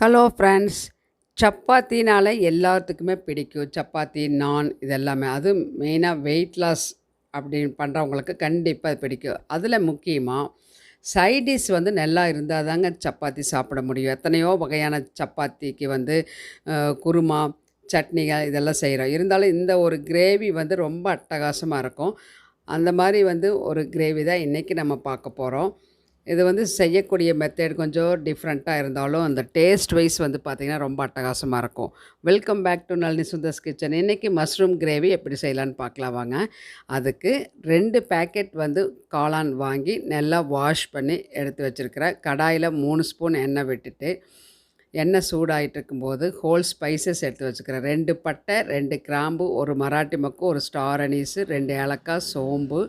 Hello friends சப்பாத்தினால் எல்லாத்துக்குமே பிடிக்கும். சப்பாத்தி நான் இதெல்லாமே. அது அதுவும் மெயினாக வெயிட் லாஸ் அப்படின்னு பண்ணுறவங்களுக்கு கண்டிப்பாக அது பிடிக்கும். அதில் முக்கியமாக சைடிஷ் வந்து நல்லா இருந்தால் தாங்க சப்பாத்தி சாப்பிட முடியும். எத்தனையோ வகையான சப்பாத்திக்கு வந்து குருமா சட்னிகள் இதெல்லாம் செய்கிறோம் இருந்தாலும் இந்த ஒரு கிரேவி வந்து ரொம்ப அட்டகாசமாக இருக்கும். அந்த மாதிரி வந்து ஒரு கிரேவி தான் இன்றைக்கி நம்ம பார்க்க போகிறோம் இது வந்து செய்யக்கூடிய மெத்தட் கொஞ்சம் டிஃப்ரெண்ட்டாக இருந்தாலும் அந்த டேஸ்ட் வைஸ் வந்து பார்த்திங்கன்னா ரொம்ப அட்டகாசமாக இருக்கும். Welcome back to Nalini Sundar's kitchen இன்றைக்கி மஷ்ரூம் கிரேவி எப்படி செய்யலான்னு பார்க்கலாம் வாங்க. அதுக்கு ரெண்டு பேக்கெட் வந்து காளான் வாங்கி நல்லா வாஷ் பண்ணி எடுத்து வச்சுருக்கிறேன் கடாயில் மூணு ஸ்பூன் எண்ணெய் விட்டுட்டு எண்ணெய் சூடாகிட்டு இருக்கும்போது ஹோல் ஸ்பைசஸ் எடுத்து வச்சுக்கிறேன் ரெண்டு பட்டை ரெண்டு கிராம்பு ஒரு மராட்டி மக்கு ஒரு ஸ்டார் அனீஸு ரெண்டு ஏலக்காய் சோம்பு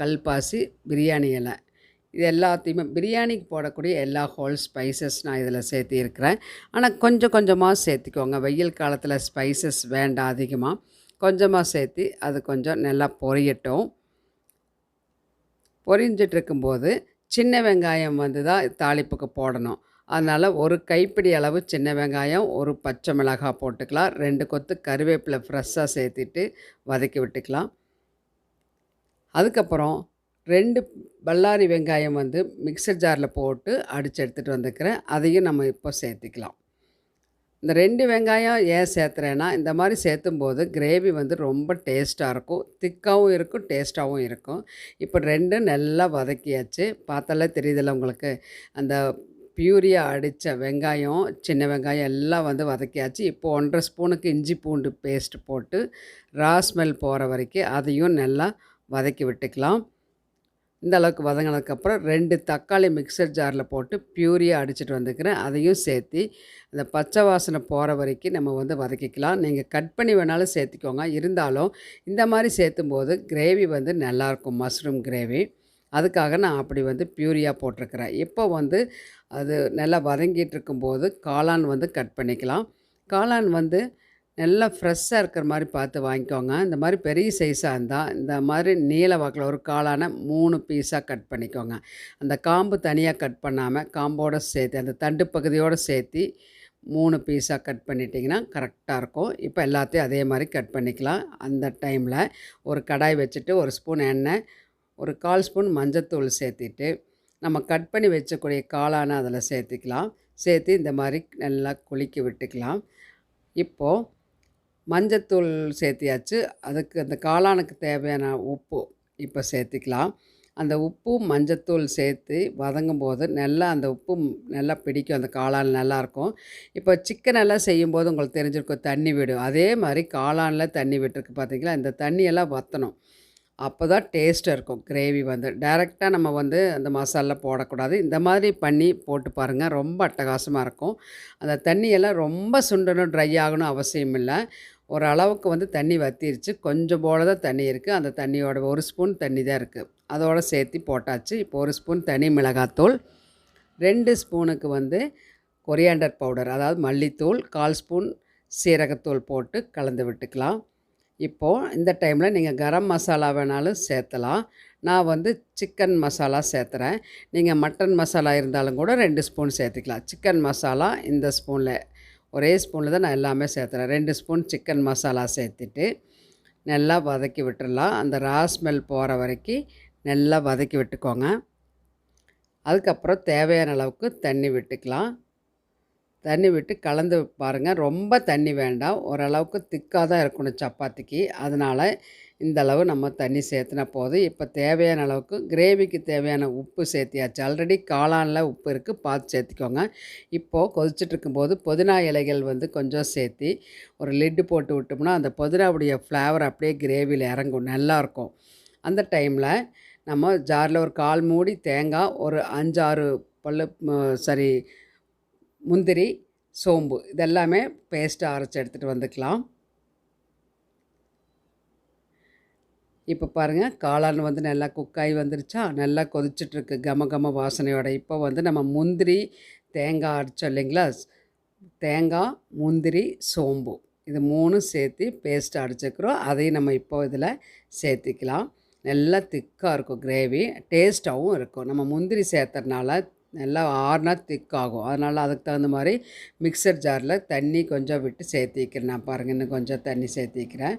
கல்பாசி பிரியாணி இலை. இது எல்லாத்தையுமே பிரியாணிக்கு போடக்கூடிய எல்லா ஹோல் ஸ்பைசஸ் நான் இதில் சேர்த்திருக்கிறேன். ஆனால் கொஞ்சம் கொஞ்சமாக சேர்த்திக்கோங்க. வெயில் காலத்தில் ஸ்பைசஸ் வேண்டாம் அதிகமாக கொஞ்சமாக சேர்த்து அது கொஞ்சம் நல்லா பொரியட்டும். பொரிஞ்சிட்டு இருக்கும்போது சின்ன வெங்காயம் வந்து தான் தாளிப்புக்கு போடணும். அதனால் ஒரு கைப்பிடி அளவு சின்ன வெங்காயம் ஒரு பச்சை மிளகாய் போட்டுக்கலாம். ரெண்டு கொத்து கருவேப்பிலை ஃப்ரெஷ்ஷாக சேர்த்துட்டு வதக்கி விட்டுக்கலாம். அதுக்கப்புறம் ரெண்டு பல்லாரி வெங்காயம் வந்து மிக்சர் ஜாரில் போட்டு அடித்து எடுத்துகிட்டு வந்துக்கிறேன் அதையும் நம்ம இப்போ சேர்த்துக்கலாம். இந்த ரெண்டு வெங்காயம் ஏன் சேர்த்துறேன்னா இந்த மாதிரி சேர்த்தும்போது கிரேவி வந்து ரொம்ப டேஸ்ட்டாக இருக்கும். திக்காகவும் இருக்கும் டேஸ்ட்டாகவும் இருக்கும். இப்போ ரெண்டும் நல்லா வதக்கியாச்சு. பார்த்தாலே தெரியுதுல்ல உங்களுக்கு. அந்த பியூரியா அடித்த வெங்காயம் சின்ன வெங்காயம் எல்லாம் வந்து வதக்கியாச்சு. இப்போ ஒன்றரை ஸ்பூனுக்கு இஞ்சி பூண்டு பேஸ்ட் போட்டு ரா ஸ்மெல் போகிற வரைக்கும் அதையும் நல்லா வதக்கி விட்டுக்கலாம். இந்த அளவுக்கு வதங்கினதுக்கப்புறம் ரெண்டு தக்காளி மிக்சர் ஜாரில் போட்டு பியூரியாக அடிச்சுட்டு வந்துக்கிறேன். அதையும் சேர்த்து அந்த பச்சை வாசனை போகிற வரைக்கும் நம்ம வந்து வதக்கிக்கலாம். நீங்கள் கட் பண்ணி வேணாலும் சேர்த்துக்கோங்க. இருந்தாலும் இந்த மாதிரி சேர்த்தும் போது கிரேவி வந்து நல்லாயிருக்கும். மஷ்ரூம் கிரேவி அதுக்காக நான் அப்படி வந்து பியூரியாக போட்டிருக்கிறேன். இப்போ வந்து அது நல்லா வதங்கிட்டு இருக்கும்போது காளான் வந்து கட் பண்ணிக்கலாம். காளான் வந்து நல்லா ஃப்ரெஷ்ஷாக இருக்கிற மாதிரி பார்த்து வாங்கிக்கோங்க. இந்த மாதிரி பெரிய சைஸாக இருந்தால் இந்த மாதிரி நீல வாக்கில் ஒரு காளான மூணு பீஸாக கட் பண்ணிக்கோங்க. அந்த காம்பு தனியாக கட் பண்ணாமல் காம்போடு சேர்த்து அந்த தண்டு பகுதியோடு சேர்த்து மூணு பீஸாக கட் பண்ணிட்டிங்கன்னா கரெக்டாக இருக்கும். இப்போ எல்லாத்தையும் அதே மாதிரி கட் பண்ணிக்கலாம். அந்த டைமில் ஒரு கடாய் வச்சுட்டு ஒரு ஸ்பூன் எண்ணெய் ஒரு கால் ஸ்பூன் மஞ்சத்தூள் சேர்த்திட்டு நம்ம கட் பண்ணி வச்சக்கூடிய காளான அதில் சேர்த்துக்கலாம். சேர்த்து இந்த மாதிரி நல்லா குளிக்க விட்டுக்கலாம். இப்போது மஞ்சத்தூள் சேர்த்தியாச்சு. அதுக்கு அந்த காளானுக்கு தேவையான உப்பு இப்போ சேர்த்திக்கலாம். அந்த உப்பு மஞ்சத்தூள் சேர்த்து வதங்கும் போது நல்லா அந்த உப்பு நல்லா பிடிக்கும். அந்த காளான் நல்லாயிருக்கும் இப்போ சிக்கன் எல்லாம் செய்யும்போது உங்களுக்கு தெரிஞ்சிருக்கும் தண்ணி விடும். அதே மாதிரி காளானில் தண்ணி விட்டுருக்கு பார்த்தீங்களா இந்த தண்ணியெல்லாம் வற்றணும் அப்போ தான் டேஸ்ட்டாக இருக்கும். கிரேவி வந்து டைரெக்டாக நம்ம வந்து அந்த மசாலா போடக்கூடாது. இந்த மாதிரி பண்ணி போட்டு பாருங்கள் ரொம்ப அட்டகாசமாக இருக்கும். அந்த தண்ணியெல்லாம் ரொம்ப சுண்டணும் ட்ரை ஆகணும் அவசியம் இல்லை. ஒரு அளவுக்கு வந்து தண்ணி வத்திருச்சு. கொஞ்சம் போல தான் தண்ணி இருக்குது அந்த தண்ணியோட ஒரு ஸ்பூன் தண்ணி தான் இருக்குது அதோட சேர்த்து போட்டாச்சு. இப்போ ஒரு ஸ்பூன் தனி மிளகாத்தூள் ரெண்டு ஸ்பூனுக்கு வந்து கொரியாண்டர் பவுடர் அதாவது மல்லித்தூள் கால் ஸ்பூன் சீரகத்தூள் போட்டு கலந்து விட்டுக்கலாம். இப்போது இந்த டைமில் நீங்கள் கரம் மசாலா வேணாலும் சேர்த்தலாம். நான் வந்து சிக்கன் மசாலா சேர்த்துறேன். நீங்கள் மட்டன் மசாலா இருந்தாலும் கூட ரெண்டு ஸ்பூன் சேர்த்துக்கலாம். சிக்கன் மசாலா இந்த ஸ்பூனில் ஒரே ஸ்பூனில் தான் நான் எல்லாமே சேர்த்துறேன். ரெண்டு ஸ்பூன் சிக்கன் மசாலா சேர்த்துட்டு நல்லா வதக்கி விட்டுடலாம் அந்த ரா ஸ்மெல் போகிற வரைக்கும் நல்லா வதக்கி விட்டுக்கோங்க. அதுக்கப்புறம் தேவையான அளவுக்கு தண்ணி விட்டுக்கலாம். தண்ணி விட்டு கலந்து பாருங்கள் ரொம்ப தண்ணி வேண்டாம். ஓரளவுக்கு திக்காக தான் இருக்கணும் சப்பாத்திக்கு. அதனால் இந்த அளவு நம்ம தண்ணி சேர்த்துனா போதும். இப்போ தேவையான அளவுக்கு கிரேவிக்கு தேவையான உப்பு சேர்த்தியாச்சு. ஆல்ரெடி காளானில் உப்பு இருக்குது பார்த்து சேர்த்திக்கோங்க. இப்போது கொதிச்சுட்டு இருக்கும்போது புதினா இலைகள் வந்து கொஞ்சம் சேர்த்தி ஒரு லிட்டு போட்டு விட்டோம்னா அந்த புதினாவுடைய ஃப்ளேவர் அப்படியே கிரேவியில் இறங்கும். நல்லாயிருக்கும். அந்த டைமில் நம்ம ஜாரில் ஒரு கால் மூடி தேங்காய் ஒரு அஞ்சாறு பல்லு சரி முந்திரி சோம்பு இதெல்லாமே பேஸ்ட்டாக அரைச்சி எடுத்துகிட்டு வந்துக்கலாம். இப்போ பாருங்கள் காளான் வந்து நல்லா குக்காய் வந்துருச்சா? நல்லா கொதிச்சிட்ருக்கு கம கம வாசனையோட. இப்போ வந்து நம்ம முந்திரி தேங்காய் அரைச்சோம் இல்லைங்களா? தேங்காய் முந்திரி சோம்பு. இது மூணும் சேர்த்து பேஸ்ட் அடிச்சுக்கிறோம் அதையும் நம்ம இப்போ இதில் சேர்த்திக்கலாம். நல்லா திக்காக இருக்கும் கிரேவி டேஸ்ட்டாகவும் இருக்கும். நம்ம முந்திரி சேர்த்துறதுனால நல்லா ஆறுனா திக்காகும் அதனால் அதுக்கு தகுந்த மாதிரி மிக்சர் ஜாரில் தண்ணி கொஞ்சம் விட்டு சேர்த்திக்கிறேன். நான் பாருங்கள் இன்னும் கொஞ்சம் தண்ணி சேர்த்திக்கிறேன்.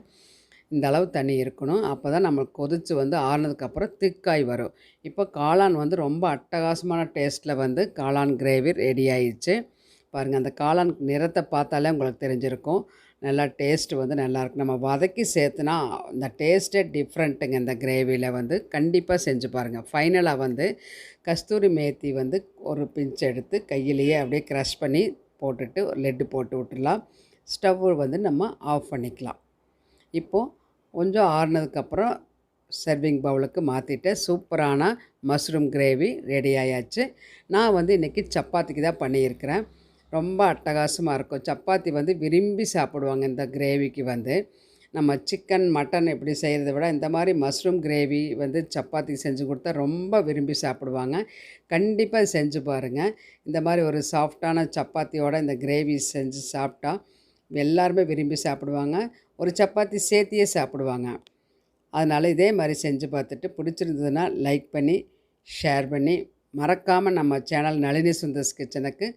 இந்த அளவு தண்ணி இருக்கணும். அப்போ தான் நம்ம கொதித்து வந்து ஆறுனதுக்கப்புறம் திக்காய் வரும். இப்போ காளான் வந்து ரொம்ப அட்டகாசமான டேஸ்ட்டில் வந்து காளான் கிரேவி ரெடி ஆயிடுச்சு. பாருங்கள் அந்த காளான் நிறத்தை பார்த்தாலே உங்களுக்கு தெரிஞ்சிருக்கும். நல்லா டேஸ்ட் வந்து நல்லாயிருக்கும் நம்ம வதக்கி சேர்த்துனா இந்த டேஸ்ட்டே டிஃப்ரெண்ட்டுங்க இந்த கிரேவியில் வந்து கண்டிப்பாக செஞ்சு பாருங்கள் ஃபைனலாக வந்து கஸ்தூரி மேத்தி வந்து ஒரு பிஞ்ச் எடுத்து கையிலேயே அப்படியே க்ரஷ் பண்ணி போட்டுட்டு ஒரு லெட்டு போட்டு விட்டுடலாம். ஸ்டவ் வந்து நம்ம ஆஃப் பண்ணிக்கலாம். இப்போது கொஞ்சம் ஆறுனதுக்கப்புறம் சர்விங் பவுலுக்கு மாற்றிட்டேன் சூப்பரான மஷ்ரூம் கிரேவி ரெடி ஆயாச்சு. நான் வந்து இன்றைக்கி சப்பாத்திக்கு தான் பண்ணியிருக்கிறேன். ரொம்ப அட்டகாசமாக இருக்கும். சப்பாத்தி வந்து விரும்பி சாப்பிடுவாங்க இந்த கிரேவிக்கு வந்து. நம்ம சிக்கன் மட்டன் எப்படி செய்கிறத விட இந்த மாதிரி மஷ்ரூம் கிரேவி வந்து சப்பாத்தி செஞ்சு கொடுத்தா ரொம்ப விரும்பி சாப்பிடுவாங்க. கண்டிப்பாக செஞ்சு பாருங்கள் இந்த மாதிரி ஒரு சாஃப்டான சப்பாத்தியோட இந்த கிரேவி செஞ்சு சாப்பிட்டா எல்லாருமே விரும்பி சாப்பிடுவாங்க. ஒரு சப்பாத்தி சேர்த்தியே சாப்பிடுவாங்க. அதனால் இதே மாதிரி செஞ்சு பார்த்துட்டு பிடிச்சிருந்ததுன்னா லைக் பண்ணி ஷேர் பண்ணி மறக்காமல் நம்ம சேனல் நளினி சுந்தர்ஸ் கிச்சனுக்கு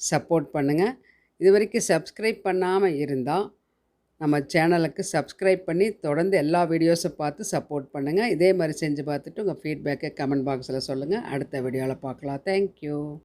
சப்போர்ட் பண்ணுங்கள் இது வரைக்கும் சப்ஸ்கிரைப் பண்ணாமல் இருந்தால் நம்ம சேனலுக்கு சப்ஸ்கிரைப் பண்ணி தொடர்ந்து எல்லா வீடியோஸும் பார்த்து சப்போர்ட் பண்ணுங்கள் இதே மாதிரி செஞ்சு பார்த்துட்டு உங்கள் ஃபீட்பேக்கை கமெண்ட் பாக்ஸில் சொல்லுங்கள் அடுத்த வீடியோவில் பார்க்கலாம். தேங்க்யூ